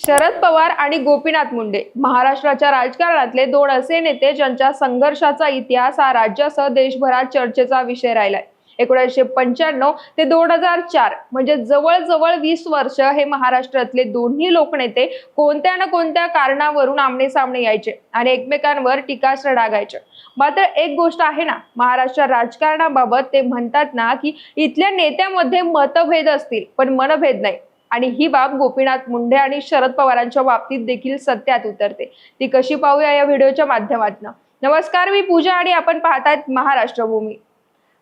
शरद पवार आणि गोपीनाथ मुंडे. महाराष्ट्राच्या राजकारणातले दोन असे नेते ज्यांच्या संघर्षाचा इतिहास हा राज्यासह देशभरात चर्चेचा विषय राहिलाय. एकोणीसशे पंच्याण्णव ते दोन हजार चार म्हणजे जवळजवळ वीस वर्ष हे महाराष्ट्रातले दोन्ही लोकनेते कोणत्या ना कोणत्या कारणावरून आमने सामने यायचे आणि एकमेकांवर टीकास्त्र डागायचे. मात्र एक गोष्ट आहे ना महाराष्ट्र राजकारणाबाबत ते म्हणतात ना की इथल्या नेत्यामध्ये मतभेद असतील पण मनभेद नाही. आणि ही बाब गोपीनाथ मुंडे आणि शरद पवारांच्या बाबतीत देखील सत्यात उतरते. ती कशी पाहूया या व्हिडिओच्या माध्यमातून. नमस्कार मी पूजा आणि आपण पाहतात महाराष्ट्र भूमी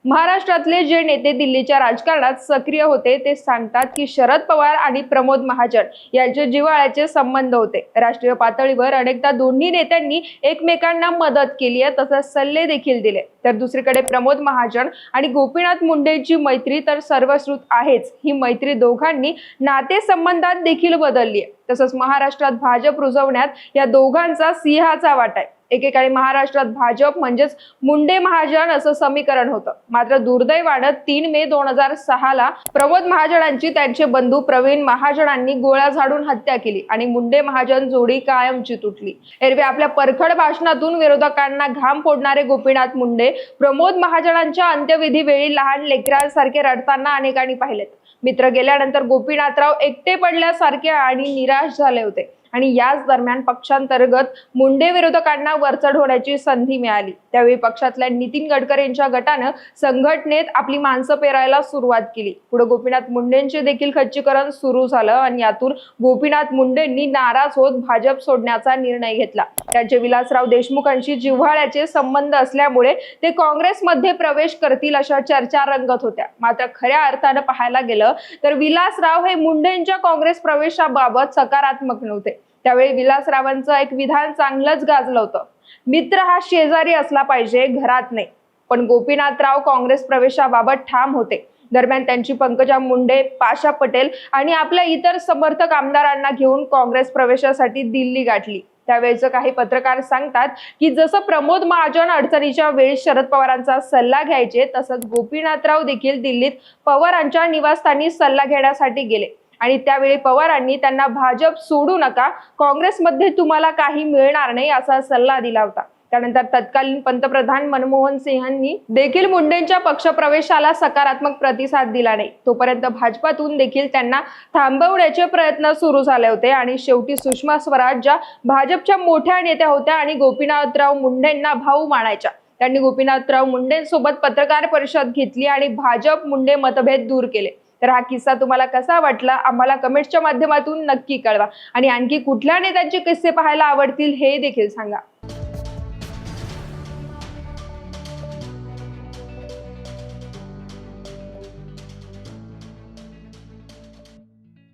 महाराष्ट्रातले जे नेते दिल्लीच्या राजकारणात सक्रिय होते ते सांगतात की शरद पवार आणि प्रमोद महाजन यांचे जिव्हाळ्याचे संबंध होते. राष्ट्रीय पातळीवर अनेकदा दोन्ही नेत्यांनी एकमेकांना मदत केली आहे तसंच सल्ले देखील दिले. तर दुसरीकडे प्रमोद महाजन आणि गोपीनाथ मुंडेंची मैत्री तर सर्वश्रुत आहेच. ही मैत्री दोघांनी नातेसंबंधात देखील बदलली आहे. तसंच महाराष्ट्रात भाजप रुजवण्यात या दोघांचा सिंहाचा वाटा आहे. एकेकाळी महाराष्ट्रात भाजप म्हणजेच मुंडे महाजन असं समीकरण होतं. मात्र दुर्दैवानं तीन मे दोन हजार सहाला प्रमोद महाजनांची त्यांचे बंधू प्रवीण महाजनांनी गोळ्या झाडून हत्या केली आणि मुंडे महाजन जोडी कायमची तुटली एरवी आपल्या परखड भाषणातून विरोधकांना घाम फोडणारे गोपीनाथ मुंडे प्रमोद महाजनांच्या अंत्यविधी वेळी लहान लेकरांसारखे रडताना अनेकांनी पाहिलेत. मित्र गेल्यानंतर गोपीनाथराव एकटे पडल्यासारखे आणि निराश झाले होते. आणि याच दरम्यान पक्षांतर्गत मुंडे विरोधकांना वरचढ होण्याची संधी मिळाली. त्यावेळी पक्षातल्या नितीन गडकरींच्या गटानं संघटनेत आपली माणसं पेरायला सुरुवात केली. पुढे गोपीनाथ मुंडेंचे देखील खच्चीकरण सुरू झालं आणि यातून गोपीनाथ मुंडेंनी नाराज होत भाजप सोडण्याचा निर्णय घेतला. त्यांचे विलासराव देशमुखांशी जिव्हाळ्याचे संबंध असल्यामुळे ते काँग्रेसमध्ये प्रवेश करतील अशा चर्चा रंगत होत्या. मात्र खऱ्या अर्थानं पाहायला गेलं तर विलासराव हे मुंडेंच्या काँग्रेस प्रवेशाबाबत सकारात्मक नव्हते. त्यावेळी विलासरावांचं एक विधान चांगलंच गाजलं होतं. मित्र हा शेजारी असला पाहिजे घरात नाही. पण गोपीनाथराव काँग्रेस प्रवेशाबाबत ठाम होते. दरम्यान त्यांची पंकजा मुंडे पाशा पटेल आणि आपल्या इतर समर्थक आमदारांना घेऊन काँग्रेस प्रवेशासाठी दिल्ली गाठली. त्यावेळेचं काही पत्रकार सांगतात की जसं प्रमोद महाजन अडचणीच्या वेळी शरद पवारांचा सल्ला घ्यायचे तसंच गोपीनाथराव देखील दिल्लीत पवारांच्या निवासस्थानी सल्ला घेण्यासाठी गेले. आणि त्यावेळी पवारांनी त्यांना भाजप सोडू नका काँग्रेसमध्ये तुम्हाला काही मिळणार नाही असा सल्ला दिला होता. त्यानंतर तत्कालीन पंतप्रधान मनमोहन सिंहांनी देखील मुंडेंच्या पक्षप्रवेशाला सकारात्मक प्रतिसाद दिला नाही. तोपर्यंत भाजपातून देखील त्यांना थांबवण्याचे प्रयत्न सुरू झाले होते आणि शेवटी सुषमा स्वराज ज्या भाजपच्या मोठ्या नेत्या होत्या आणि गोपीनाथराव मुंडेंना भाऊ मानायच्या. त्यांनी गोपीनाथराव मुंडेंसोबत पत्रकार परिषद घेतली आणि भाजप मुंडे मतभेद दूर केले. तर हा किस्सा तुम्हाला कसा वाटला आम्हाला कमेंट्सच्या माध्यमातून नक्की कळवा. आणि आणखी कुठल्या नेत्यांचे किस्से पाहायला आवडतील हे देखील सांगा.